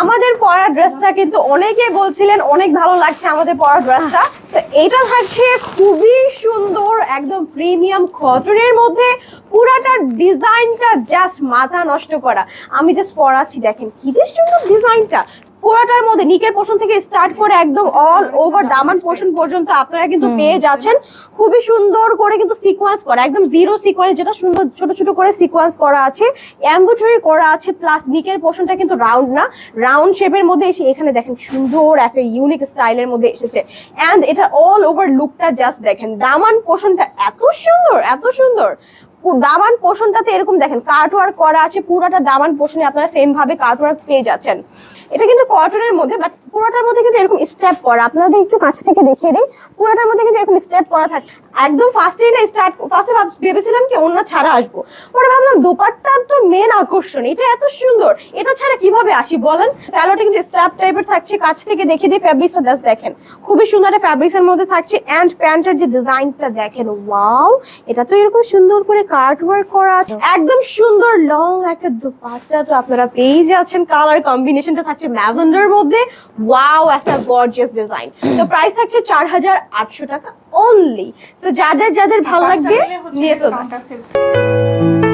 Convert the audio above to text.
আমাদের পরা ড্রেসটা কিন্তু অনেকে বলছিলেন অনেক ভালো লাগছে আমাদের পরা ড্রেসটা তো এটা থাকছে খুবই সুন্দর একদম প্রিমিয়াম কটনের মধ্যে। পুরাটা ডিজাইনটা জাস্ট মাথা নষ্ট করা। আমি জাস্ট পরাচ্ছি, দেখেন কি যে সুন্দর ডিজাইনটা পুরাটার মধ্যে নিকের পোর্শন থেকে স্টার্ট করে একদম অল ওভার দামান পোর্শন পর্যন্ত আপনারা কিন্তু পেয়ে যাচ্ছেন। খুবই সুন্দর করে কিন্তু সিকোয়েন্স করা একদম জিরো সিকোয়েন্স যেটা সুন্দর ছোট ছোট করে সিকোয়েন্স করা আছে। এম্ব্রয়ডারি করা আছে প্লাস নিকের পোর্শনটা কিন্তু রাউন্ড না। রাউন্ড শেপের মধ্যে এসে এখানে দেখেন সুন্দর একটা ইউনিক স্টাইলের মধ্যে এসেছে। এন্ড এটা অল ওভার লুকটা জাস্ট দেখেন দামান পোর্শনটা এত সুন্দর এত সুন্দর। দামান পোষণটাতে এরকম দেখেন কার্টওয়ার্ক করা আছে, পুরোটা দামান পোষণে আপনারা সেম ভাবে কার্টওয়ার্ক পেয়ে যাচ্ছেন। এটা কিন্তু কটনের মধ্যে বাট পুরোটার মধ্যে কিন্তু এরকম স্টেপ করা। আপনাদের একটু কাছ থেকে দেখিয়ে দিই, পুরোটার মধ্যে কিন্তু এরকম স্টেপ করা থাকছে একদম ফার্স্টেই না স্টার্ট ফার্স্টে ভেবেছিলাম কি অন্য ছাড়া আসব। পরে ভাবলাম দোপাট্টা তো মেন আকর্ষণ, এটা এত সুন্দর। এটা ছাড়া কীভাবে আসি বলেন? স্যালোটা কিন্তু স্ট্যাপ টাইপের থাকছে, কাছ থেকে দেখিয়ে দিই ফ্যাব্রিক্সটা জাস্ট দেখেন। খুবই সুন্দর একটা ফ্যাব্রিক্স এর মধ্যে থাকছে অ্যান্ড প্যান্টের যে ডিজাইনটা দেখেন ওয়াও এটা তো এরকম সুন্দর করে কার্ট ওয়ার্ক করা আছে। একদম সুন্দর লং একটা দুপাট্টা তো আপনারা পেয়ে যাচ্ছেন। কালার কম্বিনেশনটা থাকছে ম্যাজেন্ডার মধ্যে ওয়াও একটা গর্জিয়াস ডিজাইন তো প্রাইস থাকছে চার হাজার আটশো টাকা অনলি তো যাদের যাদের ভালো লাগবে নিয়ে চলুন।